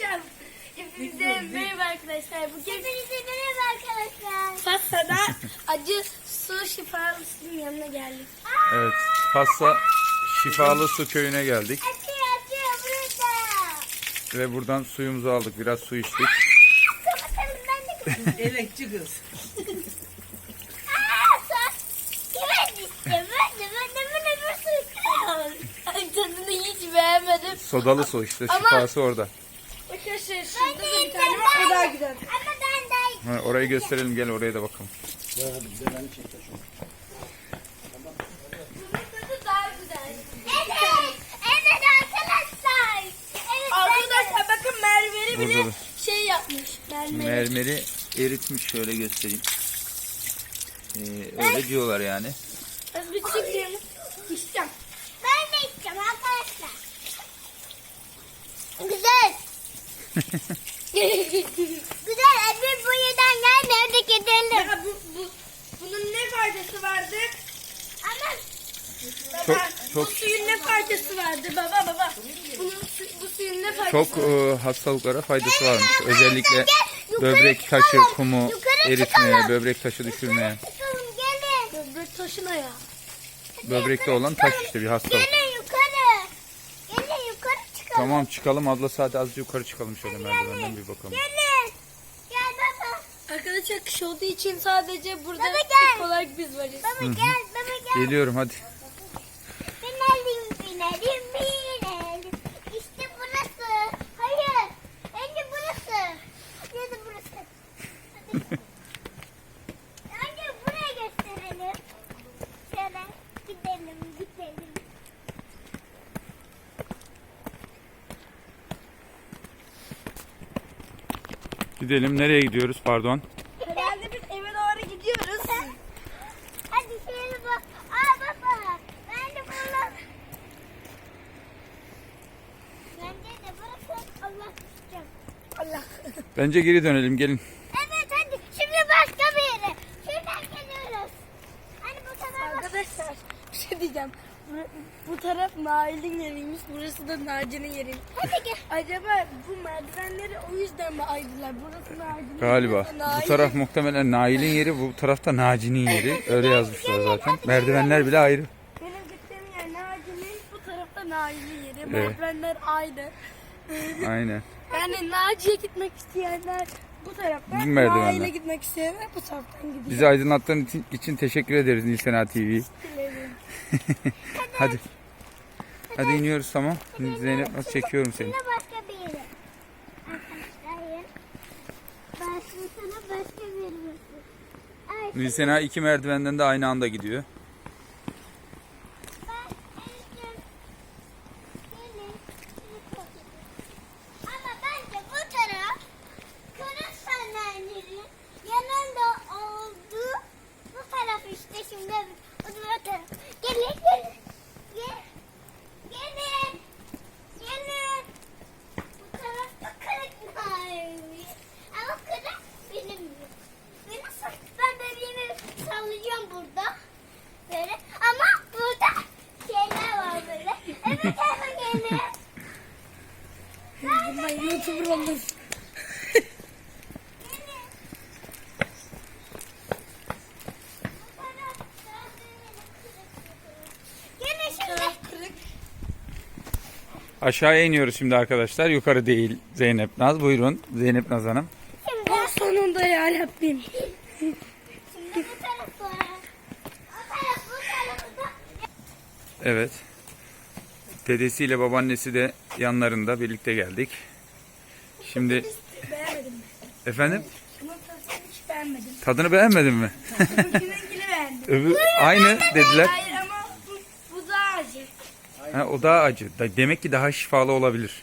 Konuşacağım. Hepinize merhaba arkadaşlar. Bugün Hepinize merhaba arkadaşlar. Fasa'da acı su şifalısının yanına geldik. Evet, Hassa Şifalı Su Köyü'ne geldik Açıyor açıyor burada. ve buradan suyumuzu aldık. Biraz su içtik. Kapatalım ben de Elekçi kız. Tadını hiç beğenmedim. Sodalı su işte, Ama- şifası orada. Arkadaşlar Ben şurada de da bir içtim, tane var. O ben daha güzel. Ama ben de Ha, orayı gösterelim, gel oraya da bakalım. Tadı daha güzel. Evet. Evet arkadaşlar. Evet. Arkadaşlar bakın mermeri bile Burada da. şey yapmış. Mermeri. Mermeri eritmiş, şöyle göstereyim. Ee, öyle diyorlar yani. Az bir çekeyim. İçeceğim. Ben de içeceğim arkadaşlar. Güzel. Güzel. Ebru boyadan gel nerede gidelim. Ya bu, bu, bunun ne faydası vardı? Ama Baba, Çok- çok- bu suyun ne faydası vardı baba baba? Bunun su, bu suyun ne faydası Çok vardı? e, hastalıklara faydası varmış. Özellikle böbrek taşı, kumu eritmeye, çıkalım. böbrek taşı düşürmeye. çıkalım gelin. Böbrek taşına ya. Böbrekte olan taş işte bir hastalık. Gelin yukarı. Gelin yukarı çıkalım. Tamam çıkalım ablası hadi azıcık yukarı çıkalım şöyle merdivenden bir bakalım. Gelin. Gel baba. Arkadaşlar kış olduğu için sadece burada Baba gel. tek olarak biz varız. Baba gel. Baba gel. Geliyorum hadi. Binelim binelim binelim. İşte burası. Hayır. Önce burası. Ya da burası. Hadi. Önce buraya gösterelim. Şöyle gidelim gidelim. Gidelim nereye gidiyoruz pardon. Herhalde biz eve doğru gidiyoruz. Hadi şöyle bak. Aa baba. Ben de buradan. Bence de burası Allah tutacağım. Allah. Bence geri dönelim gelin. Evet hadi şimdi başka bir yere. Şuradan geliyoruz. Hani bu tarafa bak. Arkadaşlar bir şey diyeceğim. Bu, taraf Nail'in yeriymiş, burası da Naci'nin yeriymiş. Hadi gel. Acaba bu merdivenleri o yüzden mi ayırdılar? Burası Naci'nin Galiba. burası Bu taraf muhtemelen Nail'in yeri, bu tarafta Naci'nin yeri. Öyle yazmışlar zaten. Merdivenler bile ayrı. Benim gittiğim yer Naci'nin, bu tarafta Nail'in yeri. Evet. Merdivenler aynı. Aynen. Yani Naci'ye gitmek isteyenler bu taraftan, Bu merdivenden. Nail'e gitmek isteyenler bu taraftan gidiyor. Bizi aydınlattığın için, için teşekkür ederiz Nilsena TV. Hadi. Hadi iniyoruz tamam. Şimdi Zeynep nasıl çekiyorum seni. Başka bir yere. Arkadaşlar. Başka bir yere. Ay, Nilsena iki merdivenden de aynı anda gidiyor. ben geldim. Gelin. Ama bence bu taraf kırık sandalyenin yanında olduğu bu taraf işte şimdi o zaman taraf. Gelin gelin. Gel. Gelin. Gelin. Bu tarafta kırık mavi. Ama kırık benim yok. Benim sa- ben bebeğimi sallayacağım burada. Böyle. Ama burada şeyler var böyle. Evet gelin. Bunlar YouTuber kırık. Aşağıya iniyoruz şimdi arkadaşlar. Yukarı değil Zeynep Naz. Buyurun Zeynep Naz Hanım. şimdi Oh sonunda ya Rabbim. Evet. Dedesiyle babaannesi de yanlarında birlikte geldik. Şimdi Beğenmedim. efendim Bunun tadını hiç beğenmedim. tadını beğenmedin mi? Bununkini beğendim. Öbür aynı dediler. Hayır ama bu, bu daha acı. Ha, o daha acı. Da- Demek ki daha şifalı olabilir.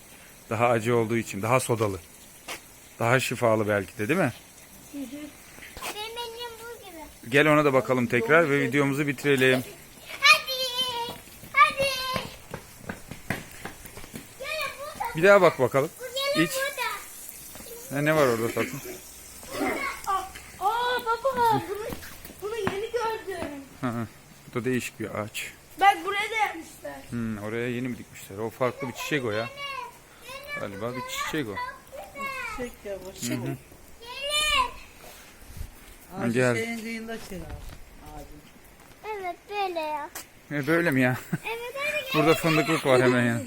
Daha acı olduğu için. Daha sodalı. Daha şifalı belki de değil mi? Benim elim bu gibi. Gel ona da bakalım tekrar ve videomuzu bitirelim. Hadi. Hadi. Gelin burada. Bir daha bak bakalım. Bu İç. Ha, ne var orada tatlım? Aa, baba bunu, bunu yeni gördüm. Ha, ha. Bu da değişik bir ağaç. Bak buraya da yapmışlar. Hmm, oraya yeni mi dikmişler? O farklı bir çiçek o ya. Galiba bir çiçek o. Çek yavaş. Gelin. Ağacı Gel. şeyin kıyında çek abi. Ağacın. Evet böyle ya. E, böyle mi ya? Evet hadi gel. Burada fındıklık var hemen ya.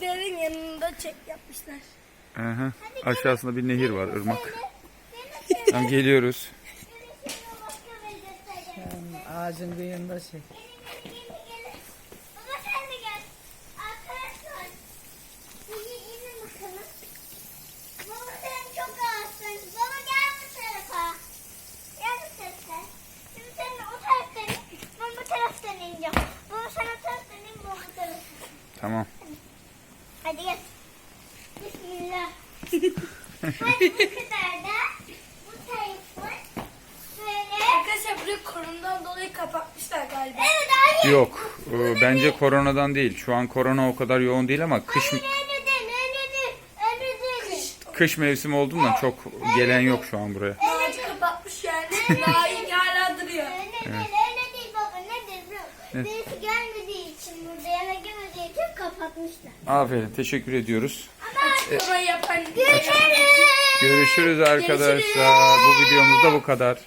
Fındıkların yanında çek yapmışlar. Aha. Aşağısında bir nehir var, ırmak. Tamam, geliyoruz. Başka bir ağacın kıyında çek. Gelin gelin gelin gelin. Baba sen de gel. Arkadaşlar. İyi inin bakalım. Baba sen çok ağırsın. Baba gel bu tarafa. Gel bu tarafa. Şimdi sen o taraftan in. Ben bu taraftan ineceğim. Baba sen o taraftan in. Ben bu taraftan. Tamam. Hadi gel. Bismillah. Hadi bu kadar da. Bu tarafı. Böyle. Arkadaşlar burayı koronadan dolayı kapatmışlar galiba. Evet hayır. Yok, e, bence koronadan değil. Şu an korona o kadar yoğun değil ama kış değil. Öyle değil. kış mevsimi olduğundan çok gelen yok şu an buraya. Ağacı kapatmış yani. Nail hala duruyor. Değil. Öyle değil baba. Nedir bu? Birisi gelmediği için burada yemek yemediği için kapatmışlar. Aferin, teşekkür ediyoruz. Yapan görüşürüz. Görüşürüz arkadaşlar. Bu videomuz da bu kadar.